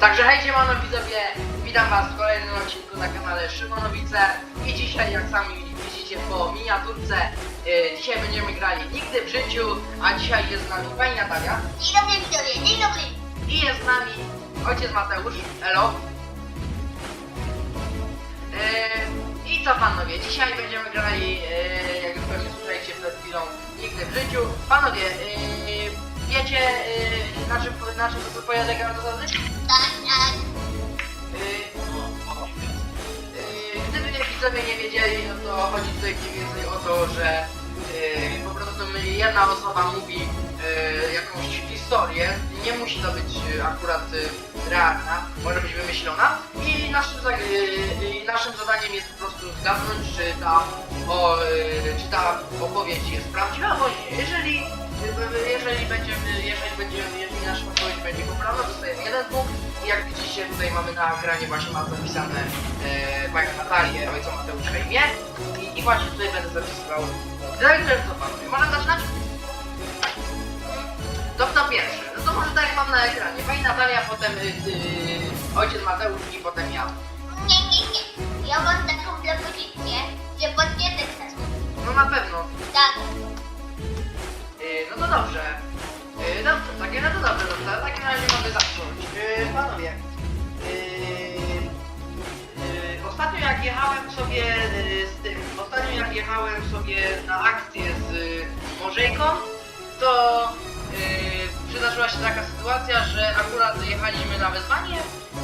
Także hej siemano widzowie, witam was w kolejnym odcinku na kanale Szymonowice i dzisiaj jak sami widzicie po miniaturce, yy, dzisiaj będziemy grali Nigdy w życiu, a dzisiaj jest z nami pani Natalia Dzień dobry widzowie, dzień dobry. i jest z nami ojciec Mateusz, elo. Yy, I co panowie, dzisiaj będziemy grali, yy, jak już pewnie słyszeliście przed chwilą, Nigdy w życiu. Panowie, yy, wiecie yy, na czym, na czym to gra zasady? Tak, Gdyby widzowie nie wiedzieli, no to chodzi tutaj mniej więcej o to, że yy, po prostu jedna osoba mówi yy, jakąś historię, nie musi to być akurat yy, realna, może być wymyślona i naszym, yy, yy, naszym zadaniem jest po prostu zgadnąć, czy ta, o, yy, czy ta opowieść jest prawdziwa, nie. Jeżeli, jeżeli będziemy, jeżeli będziemy, jeżeli nasza odpowiedź będzie poprawna, dostajemy jeden punkt i jak widzicie tutaj mamy na ekranie właśnie mam zapisane e, panią Natalię, ojca Mateusza imię i, i właśnie tutaj będę zapisywał. Także co panowie, możemy zaczynać? To kto pierwszy? No to może tak jak mam na ekranie. Pani Natalia, potem y, y, ojciec Mateusz i potem ja. Nie, nie, nie. Ja mam taką propozycję, że podnietek nas. No na pewno. Tak. Y, no to dobrze. Y, dobrze, takie no to dobrze, dobrze. W takim razie mogę zacząć. Y, panowie. Y, y, ostatnio jak jechałem sobie y, z tym, ostatnio jak jechałem sobie na akcję z y, Morzejką, to y, przydarzyła się taka sytuacja, że akurat jechaliśmy na wezwanie,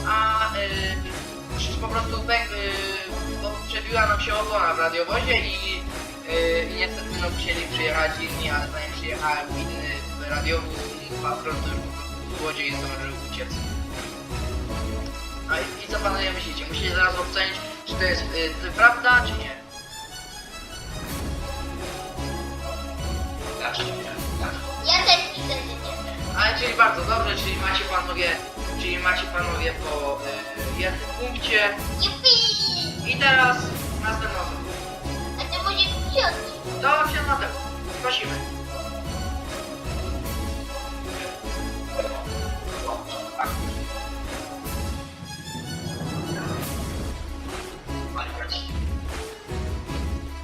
a y, po prostu pęk, y, no, przebiła nam się opona w radiowozie i, i niestety no, musieli przyjechać inni, ale zanim przyjechałem inny radiowóz, inny patron, to już po prostu złodziej zdążył uciec. No i, i co panowie myślicie? Musicie zaraz ocenić, czy to jest y, prawda, czy nie. Ja też widzę, że nie. Ale czyli bardzo dobrze, czyli macie panowie, czyli macie panowie po y, jednym punkcie. Jupi! I teraz następna osoba. To się na tego. Prosimy.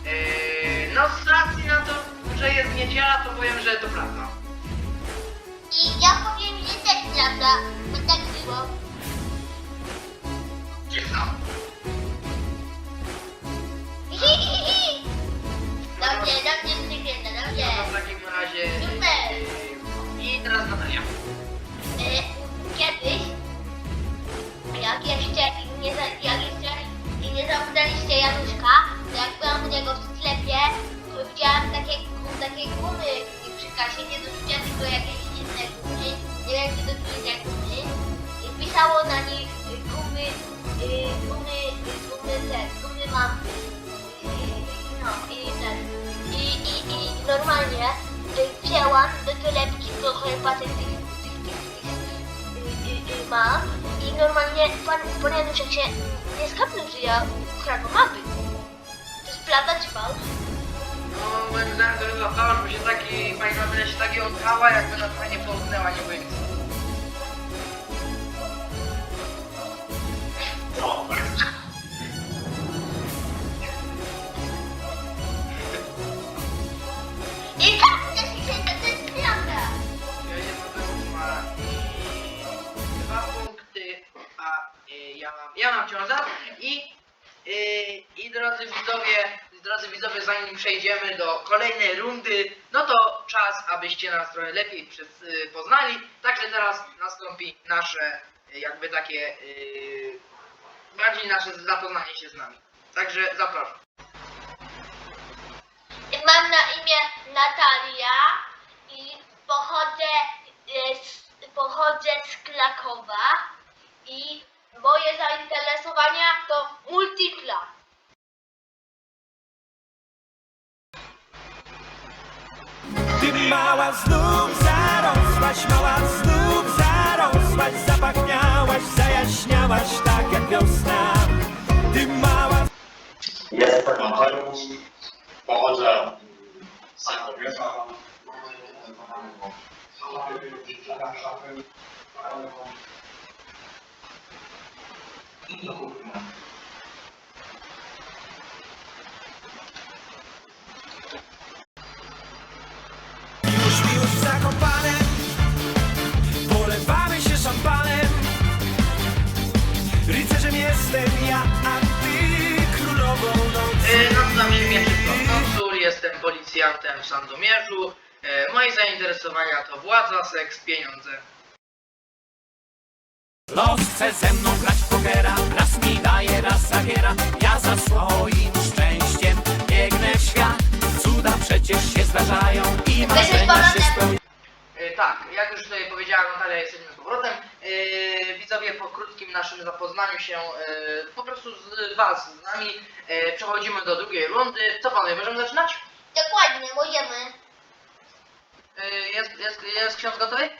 Yy, no z racji na to, że jest niedziela, to powiem, że to prawda. I ja powiem, że też prawda, bo tak było. Hi, Dobrze, dobrze, No dobrze. to w takim razie... Super. I teraz Natalia. E, kiedyś, jak jeszcze nie, za- jak jeszcze nie zamknęliście Januszka, to jak byłam u niego w sklepie, to widziałam takie, takie gumy przy kasie, nie do rzucia, tylko jakieś inne gumy, nie wiem czy to gumy, i pisało na nich y, gumy, y, gumy, y, gumy te, gumy mampy. I- No i ten, i, i, i normalnie y, wzięłam do patek tych, tych, tych, tych y, y, y, mam i normalnie pan, pan Januszek się nie skapnął, że ja ukradłam mapy. To jest prawda czy fałsz? No, moim zdaniem to fałsz, bo się taki, pani Natalia się tak jąkała, jakby na fajnie połknęła, nie wiem. I i, y, i drodzy widzowie, drodzy widzowie, zanim przejdziemy do kolejnej rundy, no to czas, abyście nas trochę lepiej przez, y, poznali. Także teraz nastąpi nasze y, jakby takie bardziej nasze zapoznanie się z nami. Także zapraszam. Mam na imię Natalia i pochodzę, z, pochodzę z Krakowa i moje zainteresowania to multikla. Ty mała znów zarosłaś, mała znów zarosłaś, zapachniałaś, zajaśniałaś tak jak wiosna. Ty mała Jestem Mateusz, pochodzę z Sankowieza. I do kupna. Już, w Zakopanem Polewamy się szampanem Rycerzem jestem ja, a ty królową nocy E, Nazywam się Mieczysław jestem policjantem w Sandomierzu. E, Moje zainteresowania to władza, seks, pieniądze. Los chce ze mną grać pokera Raz mi daje, raz zabiera Ja za swoim szczęściem biegnę w świat Cuda przecież się zdarzają I marzenia się spełniają E, Tak, jak już tutaj powiedziałem, Natalia, jesteśmy z powrotem. E, Widzowie, po krótkim naszym zapoznaniu się e, po prostu z Was, z nami, e, przechodzimy do drugiej rundy. Co panowie, możemy zaczynać? Dokładnie, możemy. E, Jest, jest, jest ksiądz gotowy?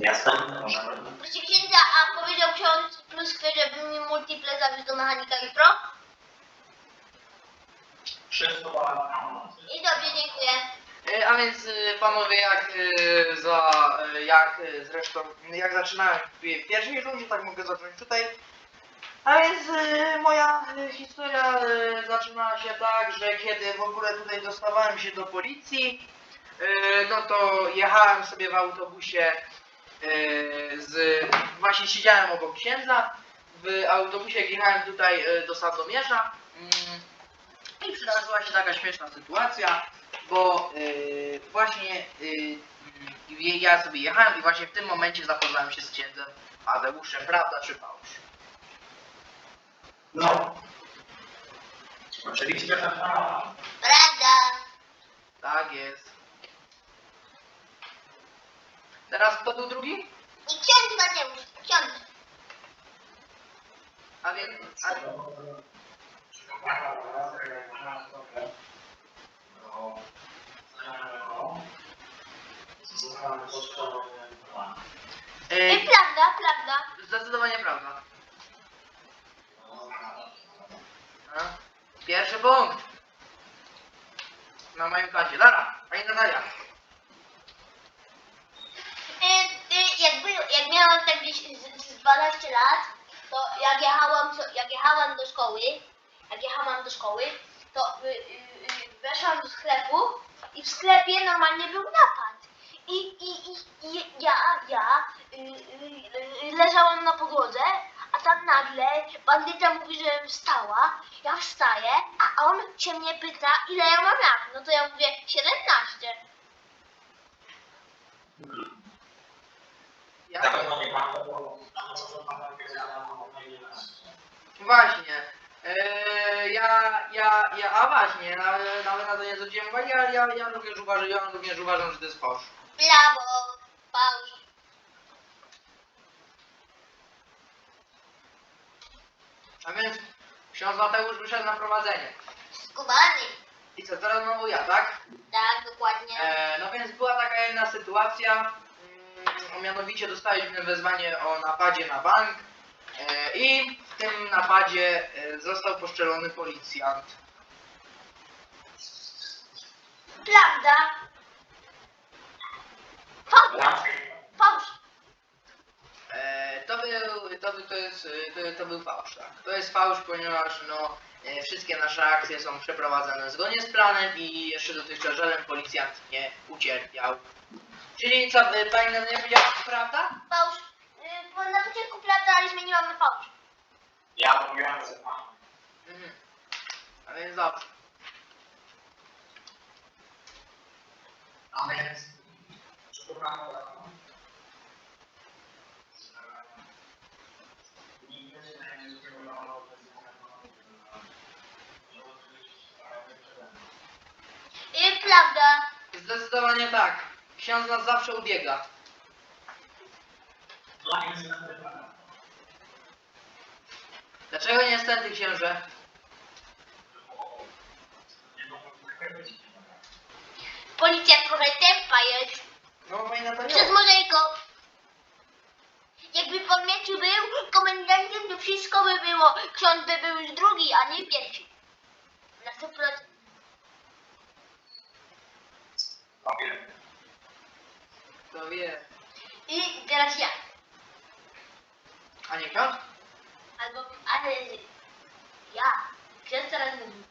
Jestem. Możemy. Proszę księdza, a powiedział ksiądz Pluskwy, żeby mi multiple zawiózł do mechanika jutro? Wszystko. I dobrze, dziękuję. E, A więc e, panowie, jak e, za, e, jak e, zresztą, jak zaczynałem w pi- pierwszej rundzie, tak mogę zacząć tutaj. A więc e, moja e, historia e, zaczyna się tak, że kiedy w ogóle tutaj dostawałem się do policji, e, no to jechałem sobie w autobusie z, właśnie siedziałem obok księdza, w autobusie jak jechałem tutaj e, do Sandomierza mm, i przydarzyła się taka śmieszna sytuacja, bo yy, właśnie yy, ja sobie jechałem i właśnie w tym momencie zapoznałem się z księdzem Adeuszem, prawda czy fałsz? No. Oczywiście, że tak. Prawda. Tak jest. Teraz kto był drugi? I ksiądz Mateusz, ksiądz. A więc, a, I yy, prawda, prawda. zdecydowanie prawda. A? Pierwszy punkt. Na moim koncie. Dobra, pani Natalia. Y, y, jak, był, jak miałam tak gdzieś z, z 12 lat, to jak jechałam, co- jak jechałam do szkoły, jak jechałam do szkoły, to y, y, y, weszłam do sklepu i w sklepie normalnie był napad. I, i, i, i ja, ja y, y, y, leżałam na podłodze, a tam nagle bandyta mówi, żebym wstała, ja wstaję, a on się mnie pyta, ile ja mam lat. No to ja mówię, 17. Ja? Na pewno nie pan. Co pana powiedziała, Właśnie. Eee, ja, ja, ja, a właśnie, nawet, nawet na to nie zwróciłem uwagi, ale ja, ja również uważam, ja również uważam, że to jest fałsz. Brawo, Pauli. A więc ksiądz Mateusz wyszedł na prowadzenie. Skubany. I co, teraz znowu ja, tak? Tak, dokładnie. Eee, no więc była taka jedna sytuacja, mianowicie dostaliśmy wezwanie o napadzie na bank eee, i w tym napadzie e, został poszczelony policjant. Prawda. Fałsz. Fałsz. E, to był, to, był- to, jest, e, to, to był fałsz, tak. To jest fałsz, ponieważ no, e, wszystkie nasze akcje są przeprowadzane zgodnie z planem i jeszcze dotychczas żaden policjant nie ucierpiał. Czyli co, e, pani na mnie powiedziała, prawda? Fałsz. Y, bo na początku prawda, ale zmieniłam na fałsz. Ja mówiłem, że pan. Mhm. A więc dobrze. A więc. Czy to pan Y, prawda. Zdecydowanie tak. Ksiądz nas zawsze ubiega. Dlaczego niestety, księże? Policja trochę tempa jest. No, pani na to nie. Przez Morzejko. Jakby w podmieciu był komendantem, to wszystko by było. Ksiądz by był już drugi, a nie pierwszy. Na 100%. To wie. I teraz ja. A nie ksiądz? Albo, ale ja, ksiądz teraz mówi.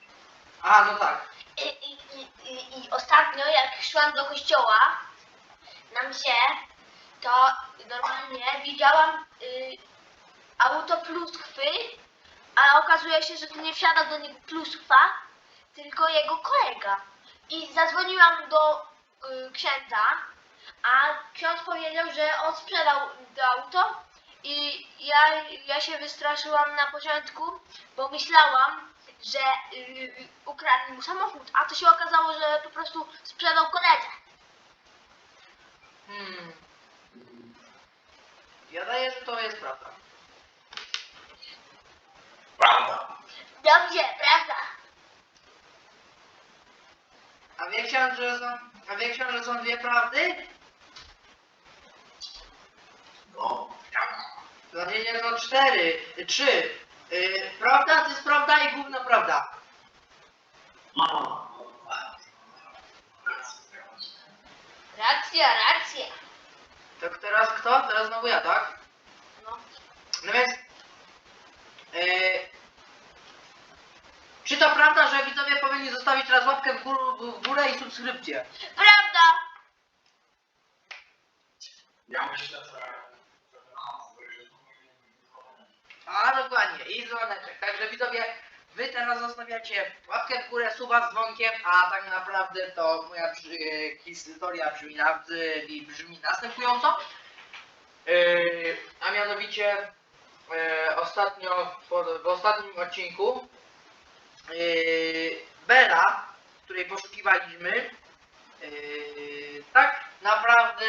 A, no tak. I, i, i, i, I ostatnio, jak szłam do kościoła na msie, to normalnie widziałam y, auto pluskwy, a okazuje się, że to nie wsiadał do niego pluskwa, tylko jego kolega. I zadzwoniłam do y, księdza, a ksiądz powiedział, że on sprzedał to auto i ja, ja się wystraszyłam na początku, bo myślałam, że y, ukradli mu samochód, a to się okazało, że po prostu sprzedał koledze. Hmm. Ja daję, że to jest prawda. Prawda. Dobrze, prawda? A wie ksiądz, że są, a wie ksiądz, że są dwie prawdy? No, jak? Zadzienie są cztery, y, trzy. Y, prawda to jest prawda i gówno prawda. Racja, racja. To teraz kto? Teraz znowu ja, tak? No. No więc... y, czy to prawda, że widzowie powinni zostawić teraz łapkę w górę, w górę i subskrypcję? Prawda! Ja myślę, że... dokładnie, i dzwoneczek. Także widzowie, wy teraz zostawiacie łapkę w górę, suba z dzwonkiem, a tak naprawdę to moja historia brzmi, na, y, brzmi następująco. Yy, a mianowicie yy, ostatnio, w, w ostatnim odcinku yy, Bela, której poszukiwaliśmy, yy, tak naprawdę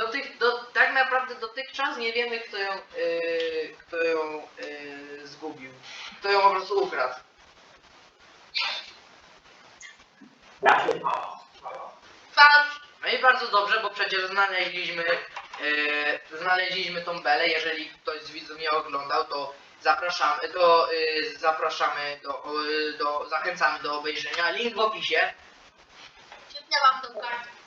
Dotych, do, tak naprawdę dotychczas nie wiemy, kto ją, yy, kto ją yy, zgubił. Kto ją po prostu ukradł. Fałsz. No i bardzo dobrze, bo przecież znaleźliśmy, yy, znaleźliśmy tą belę. Jeżeli ktoś z widzów nie oglądał, to zapraszamy, to yy, zapraszamy do, yy, do, zachęcamy do obejrzenia. Link w opisie. Szybnęłam tą kartę.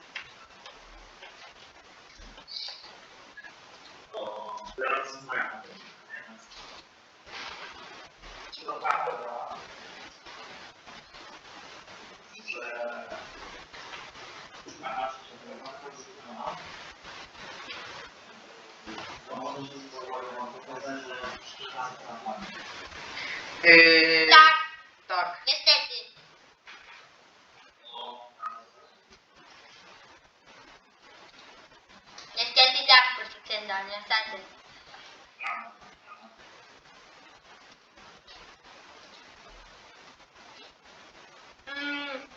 Yy, Tak, tak. niestety. Niestety tak, proszę księdza, niestety. Mm,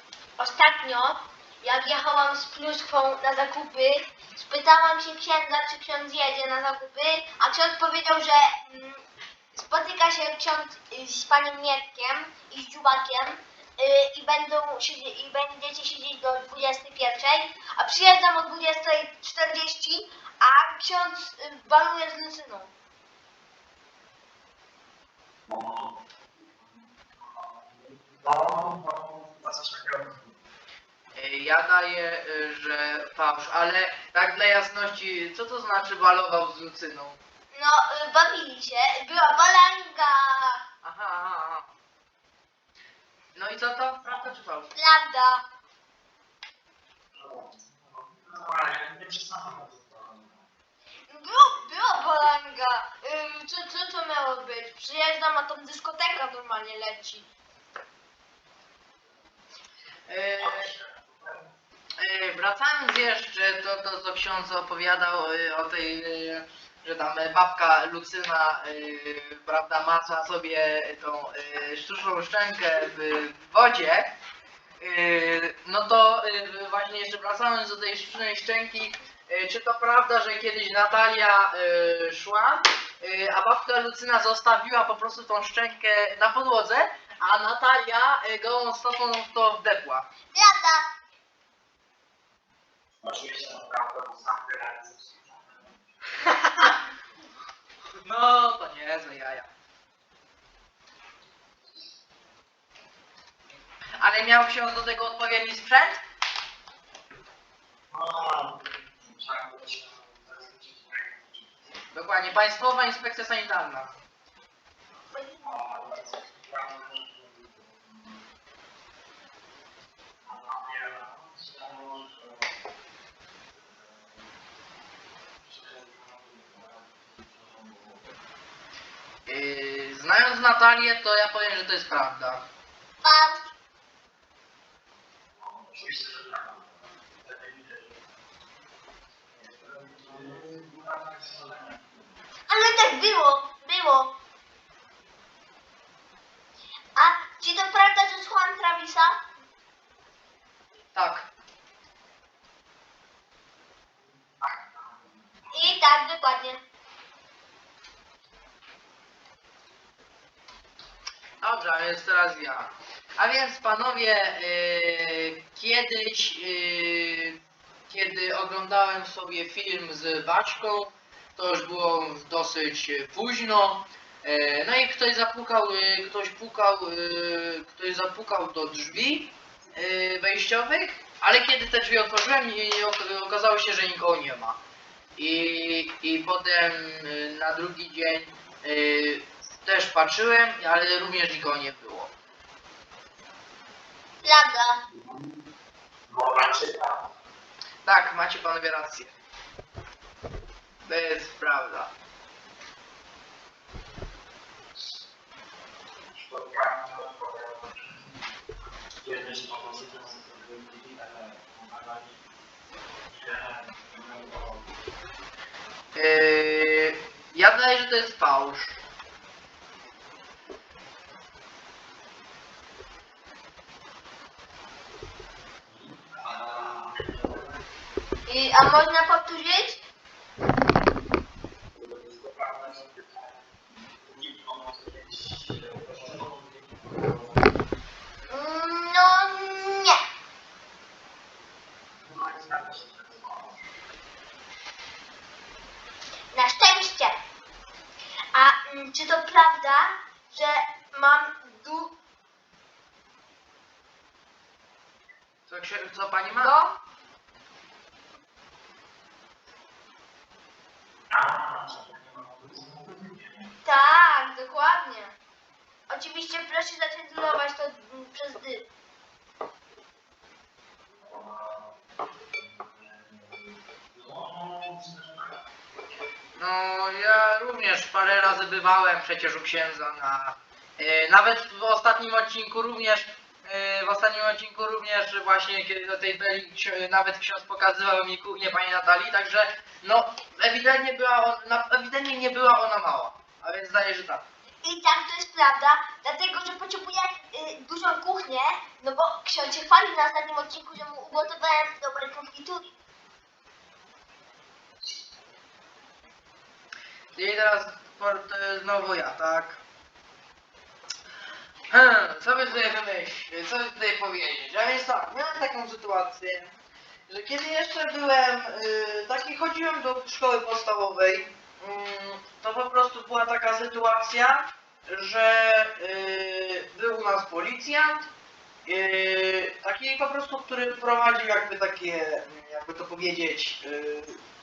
ostatnio, jak jechałam z pluskwą na zakupy, spytałam się księdza, czy ksiądz jedzie na zakupy, a ksiądz powiedział, że mm, spotyka się ksiądz y, z panem Mietkiem i z Dziubakiem y, i będą siedzie- i będziecie siedzieć do 21, a przyjeżdżam o 20.40, a ksiądz y, z Lucyną. No, Ja daję, yy, że fałsz, ale tak dla jasności, co to znaczy balował z Lucyną? No, y, bawili się, była balanga, Aha, aha, aha. No i co to? Prawda czy fałsz? prawda. Było, była balanga. Y, co, co to miało być? Przyjeżdżam, a tam dyskoteka normalnie leci. Yy, wracając jeszcze to, to co ksiądz opowiadał yy, o tej, yy, że tam babka Lucyna, yy, prawda, maca sobie tą sztuczną szczękę w wodzie, no to właśnie jeszcze wracając do tej sztucznej szczęki, czy to prawda, że kiedyś Natalia szła, a babka Lucyna zostawiła po prostu tą szczękę na podłodze, a Natalia gołą stopą w to wdepła. Prawda. Oczywiście naprawdę to. No, to niezłe jaja. Ale miał ksiądz do tego odpowiedni sprzęt? Dokładnie, Państwowa Inspekcja Sanitarna. Yy, znając Natalię, to ja powiem, że to jest prawda. Ale tak było, było. A czy to prawda, że słucham Travisa? Tak. I tak, dokładnie. Dobrze, a więc teraz ja. A więc panowie, yy, kiedyś, yy, kiedy oglądałem sobie film z Baczką, to już było dosyć późno. Yy, no i ktoś zapukał, yy, ktoś pukał, yy, ktoś zapukał do drzwi wejściowych, ale kiedy te drzwi otworzyłem, okazało się, że nikogo nie ma. I, i potem na drugi dzień też patrzyłem, ale również nikogo nie było. Prawda. Tak, macie panowie rację. To jest prawda. Yy, ja daję, że to jest fałsz. I, a można powtórzyć? No nie. Na szczęście. A mm, czy to prawda, że mam du... Co, księ- pani ma? No? Tak, dokładnie. Proszę zacenzurować to przez dy. No, ja również parę razy bywałem przecież u księdza na... e, nawet w ostatnim odcinku również, e, w ostatnim odcinku również właśnie kiedy do tej Beli nawet ksiądz pokazywał mi kuchnię pani Natalii, także no ewidentnie była on, na, ewidentnie nie była ona mała, a więc zdaje, że tak. I tak to jest prawda, dlatego że potrzebuję y, dużą kuchnię, no bo ksiądz się chwalił na ostatnim odcinku, że mu ugotowałem dobre konfitury. I teraz por- to jest znowu ja, tak? Hmm, co by tutaj wymyślić, co by tutaj powiedzieć? A więc tak, miałem taką sytuację, że kiedy jeszcze byłem, y, taki chodziłem do szkoły podstawowej, mm, to po prostu była taka sytuacja, że y, był u nas policjant, y, taki po prostu, który prowadził jakby takie, jakby to powiedzieć, y,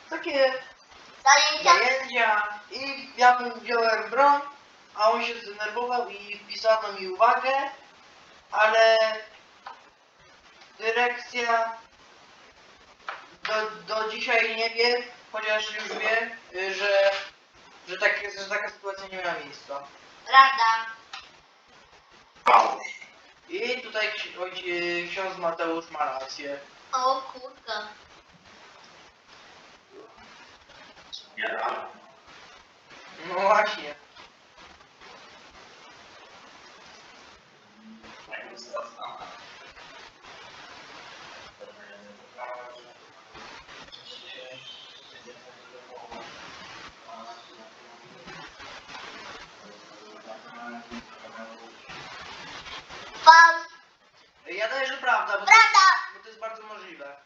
takie Zajęcia? zajęcia i ja mu wziąłem broń, a on się zdenerwował i wpisano mi uwagę, ale dyrekcja do, do dzisiaj nie wie, chociaż już wie, że, że, takie, że taka sytuacja nie miała miejsca. Prawda. I tutaj ksi- ojci- ksiądz Mateusz ma rację. O kurka. No właśnie. Fałsz. Ja daję, że prawda, bo to, Prawda. bo to jest bardzo możliwe.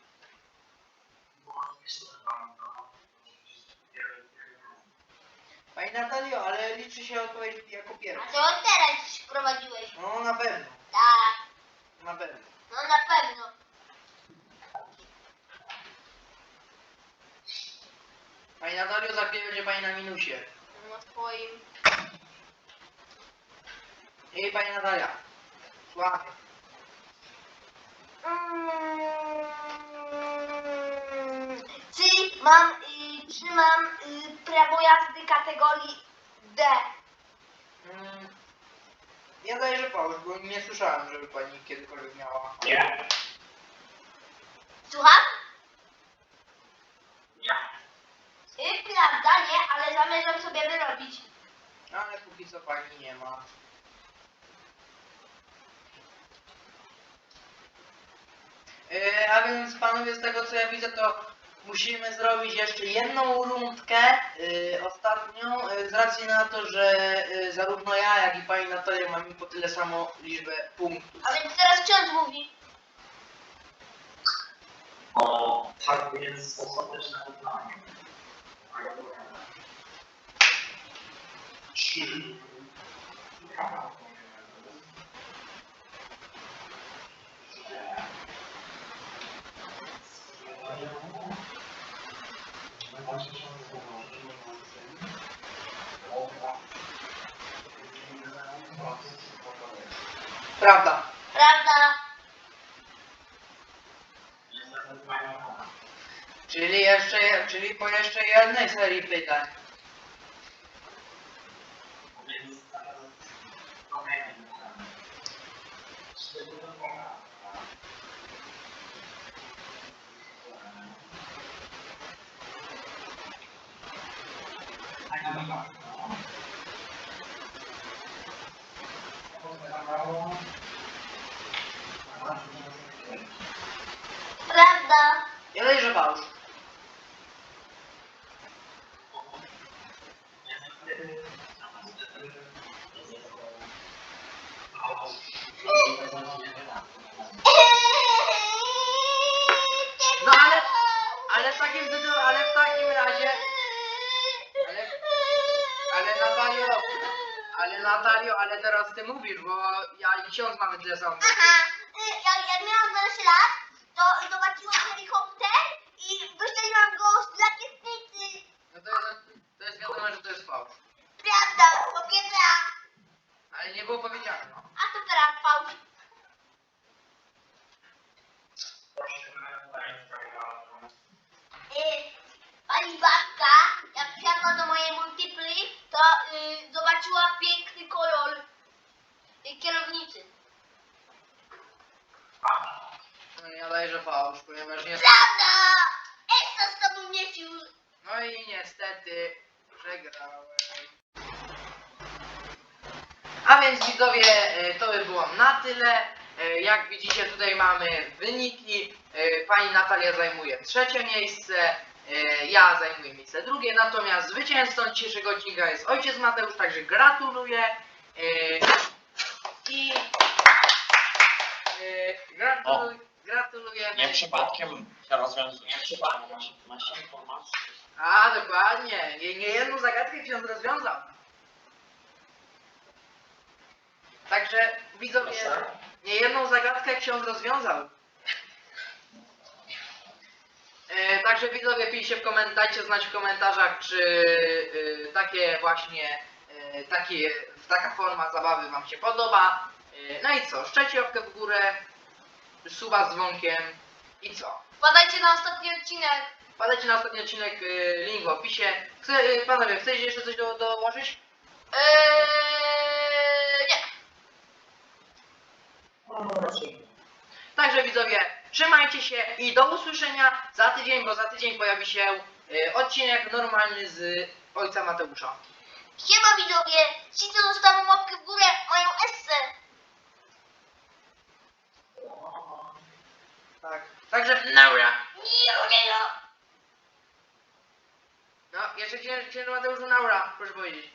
Pani Natalio, ale liczy się odpowiedź jako A pierwsza. co teraz prowadziłeś? No na pewno, Tak, na pewno. no na pewno. Pani Natalio, za chwilę będzie pani na minusie. Na twoim. I pani Natalia. Słuchaj. Mm, Czyli mam, y, trzymam y, prawo jazdy kategorii D. Mm, Ja daję, że bo nie słyszałem, żeby pani kiedykolwiek miała. Nie. Słucham? Y, prawda, nie, ale zamierzam sobie wyrobić. Ale póki co pani nie ma. Yy, a więc panowie, z tego co ja widzę, to musimy zrobić jeszcze jedną rundkę, yy, ostatnią, yy, z racji na to, że yy, zarówno ja, jak i pani Natalia mamy po tyle samo liczbę punktów. A więc teraz ksiądz mówi. O, tak więc ostateczne pytanie. Czy... Prawda. Prawda? Czyli jeszcze, je- czyli po jeszcze jednej serii pytań. Prawda? Ja daję, że fałsz. No ale, ale w takim tytule, ale w takim razie, ale, ale Natalio, ale Natalio, ale teraz ty mówisz, bo ja i ksiądz mamy tyle samo. Aha, y, jak, jak miałam 12 lat, to zobaczyłam helikopter i wyszczeliłam go z rakietnicy. No to jest, to jest wiadomo, że to jest fałsz. Prawda, kobieta. Ale nie było powiedziane. no. A to teraz fałsz. Y, zobaczyła piękny kolor y, kierownicy. No ja daję, że fałsz, ponieważ nie... Prawda! Ekstra z tobą nie sił. No i niestety przegrałem. A więc widzowie, e, to by było na tyle. E, Jak widzicie tutaj mamy wyniki. E, Pani Natalia zajmuje trzecie miejsce, ja zajmuję miejsce drugie, natomiast zwycięzcą dzisiejszego odcinka jest ojciec Mateusz, także gratuluję. E, I e, gratuluj, gratulujemy. Nie przypadkiem się rozwiązuje. Nie przypadkiem masz, masz informację. A, dokładnie. Nie, nie jedną zagadkę ksiądz rozwiązał. Także widzowie, nie jedną zagadkę ksiądz rozwiązał. E, także widzowie, piszcie w koment- dajcie znać w komentarzach, czy e, takie właśnie, e, takie, taka forma zabawy wam się podoba. No i co, szczecie łapkę w górę, suba z dzwonkiem i co? Wpadajcie na ostatni odcinek. Wpadajcie na ostatni odcinek, link w opisie. Chce, panowie, chcecie jeszcze coś do, dołożyć? Eee, nie. Także widzowie, trzymajcie się i do usłyszenia za tydzień, bo za tydzień pojawi się y, odcinek normalny z ojca Mateusza. Siema widzowie, ci co zostawią łapkę w górę mają esse. Tak. Także naura. Nie, nie, nie. No, jeszcze księży księży Mateuszu naura, proszę powiedzieć.